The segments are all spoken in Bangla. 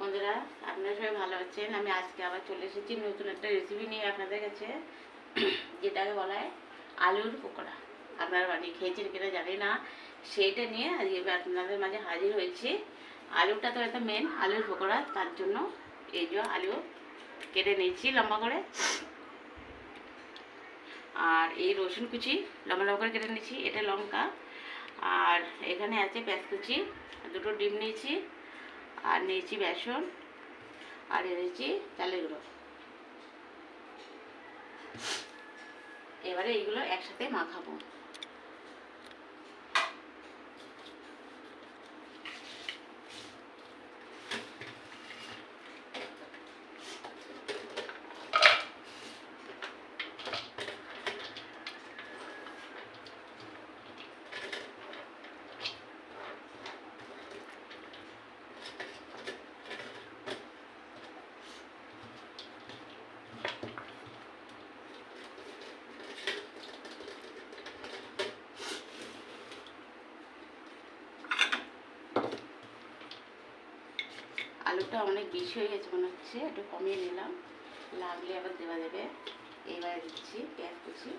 বন্ধুরা, আপনারা সবাই ভালো আছেন? আমি আজকে আবার চলে এসেছি নতুন একটা রেসিপি নিয়ে আপনাদের কাছে, যেটাকে বলা হয় আলুর পকোড়া। আপনারা বানিয়ে খেয়েছেন কিনা জানি না, সেইটা নিয়ে আজকে আপনাদের মাঝে হাজির হয়েছি। আলুটা তো একটা মেন আলুর পকোড়া, তার জন্য এই যে আলু কেটে নিয়েছি লম্বা করে। আর এই রসুন কুচি, লম্বা লম্বা করে কেটে নিয়েছি, এটা লঙ্কা। আর এখানে আছে পেঁয়াজ কুচি, দুটো ডিম নিয়েছি। আর নিয়েছি বেসন আর এনেছি চালের গুঁড়ো। এবারে এইগুলো একসাথে মাখাবো। আলুটা অনেক বেশি হয়ে গেছে মনে হচ্ছে, একটু কমিয়ে নিলাম। লাগলে আবার দেওয়া যাবে। এবারে দিচ্ছি পেঁয়াজ কুচি।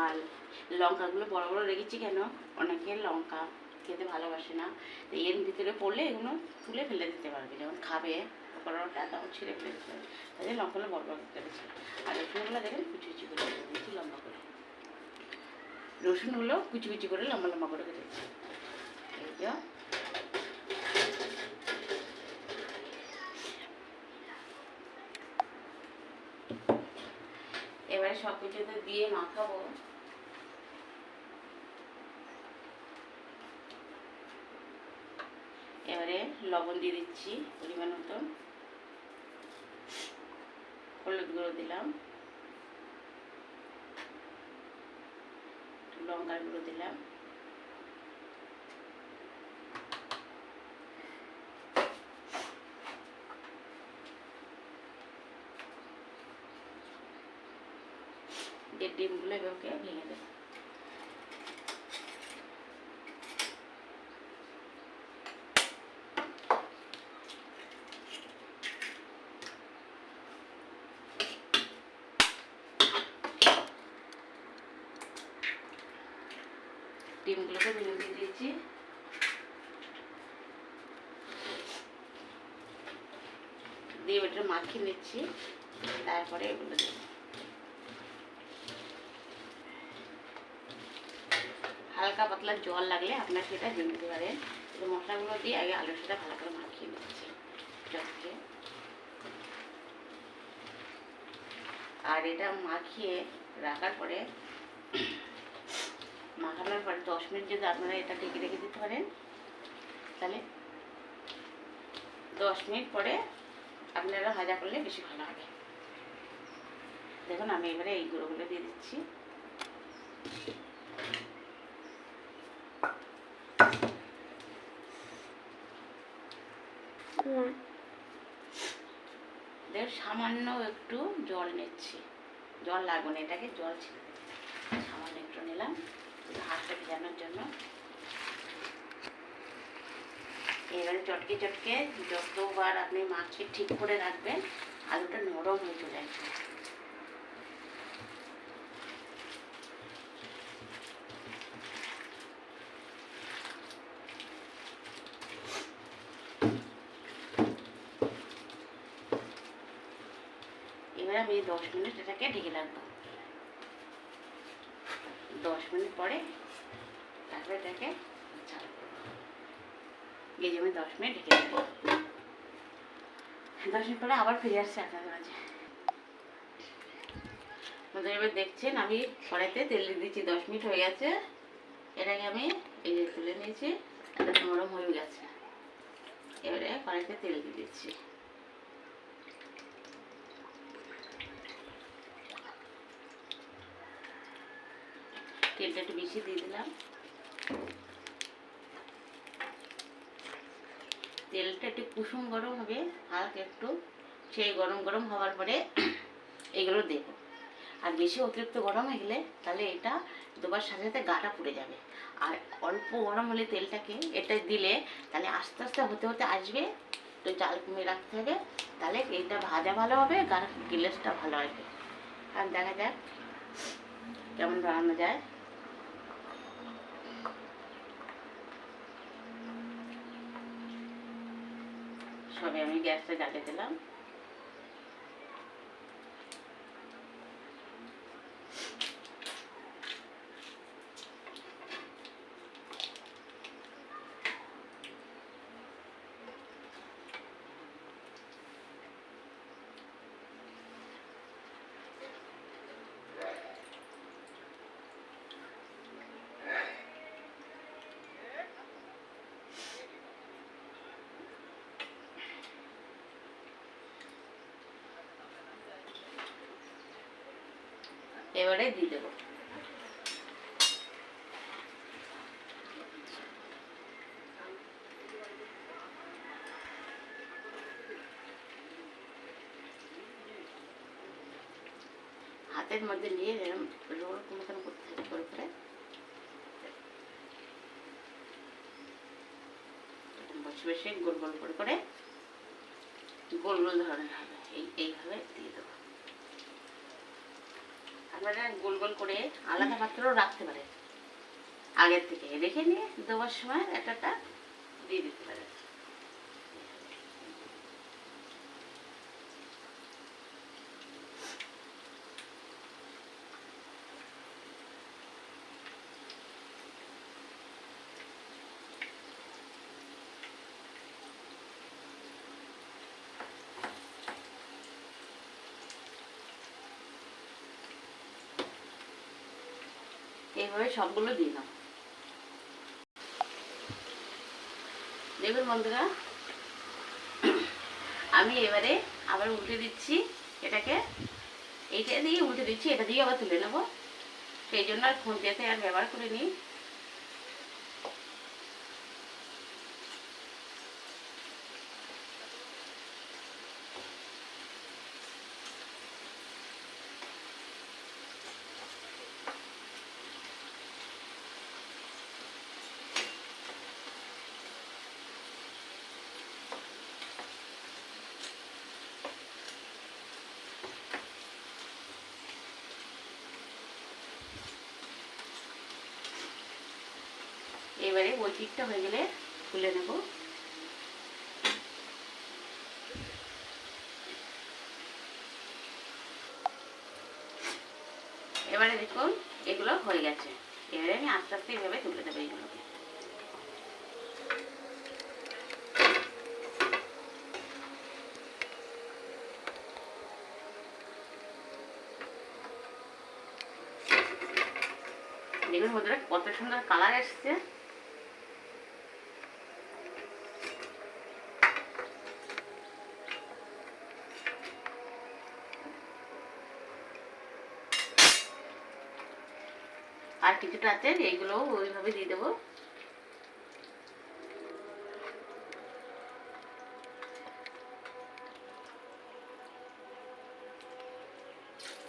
আর লঙ্কাগুলো বড় বড় রেখেছি কেন? অনেকে লঙ্কা খেতে ভালোবাসে না। তো এর ভিতরে পড়লে এগুলো তুলে ফেলে দিতে পারবে। যখন খাবে পকোড়াটা তখন ছিঁড়ে ফেলে দিতে পারবে। জন্য লঙ্কাগুলো বড় বড় কেটেছি আর রসুনগুলো দেখেন, কুচি কুচি করে দিয়েছি লম্বা করে। রসুনগুলো কুচি কুচি করে লম্বা লম্বা করে কেটেছি যে এবারে সব কিছুতে দিয়ে মাখাবো। এবারে লবণ দিয়ে দিচ্ছি পরিমাণ মতন হলুদ গুঁড়ো দিলাম। লঙ্কার গুঁড়ো দিলাম। দিয়ে ডিমগুলো এভাবে ভেঙে দেবো ডিমগুলোকে ভেঙে দিয়ে দিয়েছি দিয়ে ওটা মাখিয়ে নিচ্ছি তারপরে এগুলো দেবো হালকা পাতলা জল লাগলে আপনার সেটা দিয়ে নিতে পারেন। তো মশলাগুলো দিয়ে আগে আলুর সাথে ভালো করে মাখিয়ে নিচ্ছি জলকে। আর এটা মাখিয়ে রাখার পরে, মাখানোর পরে দশ মিনিট যদি আপনারা এটা ঢেকে রেখে দিতে পারেন, তাহলে দশ মিনিট পরে আপনারা ভাজা করলে বেশি ভালো হবে। দেখুন, আমি এবারে এই গুঁড়োগুলো দিয়ে দিচ্ছি। দেখ সামান্য একটু জল নিচ্ছি। জল লাগবে না, এটাকে জল সামান্য একটু নিলাম হাতটা ভিজানোর জন্য। এবারে চটকে চটকে যতবার আপনি মাছকে ঠিক করে রাখবেন, আলুটা নরম হয়ে চলে আসবে। এবার আমি দশ মিনিট এটাকে ঢেকে রাখব। দশ মিনিট পরে তারপরে এটাকে এই যে আমি দশ মিনিট ঢেকে রাখব। দশ মিনিট পরে আবার ফিরে আসছে আপনাদের মাঝে। বন্ধুরা এবার দেখছেন, আমি কড়াইতে তেল দিচ্ছি, দশ মিনিট হয়ে গেছে। এটাকে আমি এই যে তুলে নিয়েছি এটা নরম হয়ে গেছে। এবারে কড়াইতে তেল দিয়ে দিচ্ছি। তেলটা একটু বেশি দিয়ে দিলাম। তেলটা একটু কুসুম গরম হবে, হালকা একটু। সেই গরম গরম হওয়ার পরে এগুলো দেবো। আর বেশি অতিরিক্ত গরম হয়ে গেলে তাহলে এটা দেবার সাথে সাথে গাটা পুড়ে যাবে। আর অল্প গরম হলে তেলটাকে এটা দিলে তাহলে আস্তে আস্তে হতে হতে আসবে। তো চাল কমিয়ে রাখতে হবে, তাহলে এইটা ভাজা ভালো হবে আর গিলেসটা ভালো আসবে। আর দেখা যাক কেমন বানানো যায়। সবে আমি গ্যাসটা জ্বালিয়ে দিলাম। এবারে দিয়ে দেবো। হাতের মধ্যে নিয়ে এরকম রোল মতন করতে হবে করে করে। বসে বসে গোল গোল করে করে গোল গোল ধরনের হবে। এই এইভাবে দিয়ে দেবো। আপনারা গোল গোল করে আলাদা পাত্রেও রাখতে পারেন আগের থেকে। রেখে নিয়ে দেওয়ার সময় একটা একটা দিয়ে দিতে পারেন এইভাবে সবগুলো দিয়ে দাও দেখুন বন্ধুরা, আমি এবারে আবার উল্টে দিচ্ছি এটাকে। এইটা দিয়ে উল্টে দিচ্ছি, এটা দিয়ে আবার তুলে নেব। সেই জন্য আর খুঁজেতে আর ব্যবহার করে নিই এবারে ওই হয়ে গেলে তুলে নেব। এবারে দেখুন, এগুলো হয়ে গেছে। এবারে আমি আস্তে আস্তে এভাবে তুলে দেবো এইগুলোকে দেখুন বন্ধুরা, কত সুন্দর কালার এসছে। আছে এইগুলো ওইভাবে দিয়ে দেবো।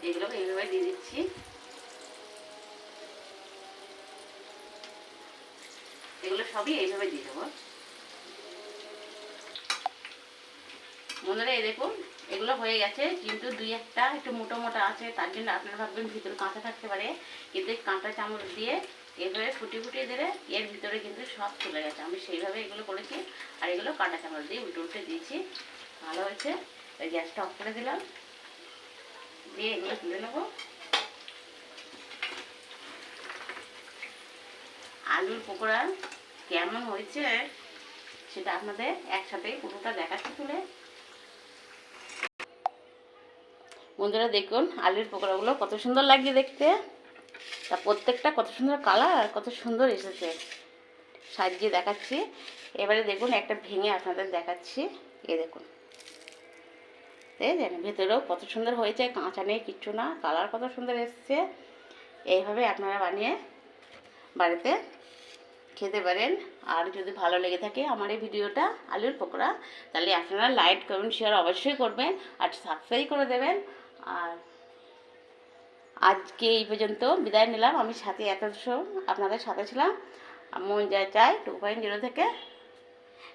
এগুলো এইভাবে দিয়ে দিচ্ছি। এগুলো সবই এইভাবে দিয়ে দেবো। বন্ধুরা, এই দেখুন এগুলো হয়ে গেছে, কিন্তু দুই একটা একটু মোটা মোটা আছে, তার জন্য আপনারা ভাববেন ভিতরে কাঁচা থাকতে পারে, কিন্তু কাঁটা চামচ দিয়ে এভাবে ফুটি ফুটিয়ে দিলে এর ভিতরে কিন্তু সব চলে গেছে। আমি সেইভাবে এগুলো করেছি, আর এগুলো কাঁটা চামচ দিয়ে উল্টে উল্টে দিয়েছি। ভালো হয়েছে ওই গ্যাসটা অফ করে দিলাম। দিয়ে এগুলো তুলে নেব। আলুর পকোড়া কেমন হয়েছে, সেটা আপনাদের একসাথে পুরোটা দেখাচ্ছি তুলে। বন্ধুরা দেখুন, আলুর পকোড়াগুলো কত সুন্দর লাগছে দেখতে। তা প্রত্যেকটা কত সুন্দর কালার, কত সুন্দর এসেছে। সাজিয়ে দেখাচ্ছি। এবারে দেখুন, একটা ভেঙে আপনাদের দেখাচ্ছি। এ দেখুন। দেখেছেন ভেতরেও কত সুন্দর হয়েছে, কাঁচা নেই, কিচ্ছু না, কালার কত সুন্দর এসছে। এইভাবে আপনারা বানিয়ে বাড়িতে খেতে পারেন। আর যদি ভালো লেগে থাকে আমার এই ভিডিওটা, আলুর পকোড়া, তাহলে আপনারা লাইক, কমেন্ট শেয়ার অবশ্যই করবেন। আর সাবস্ক্রাইব করে দেবেন। আর আজকে এই পর্যন্ত বিদায় নিলাম। আমি সাথে এত আপনাদের সাথে ছিলাম। মন যা চাই টু পয়েন্ট জিরো থেকে।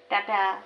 টাটা।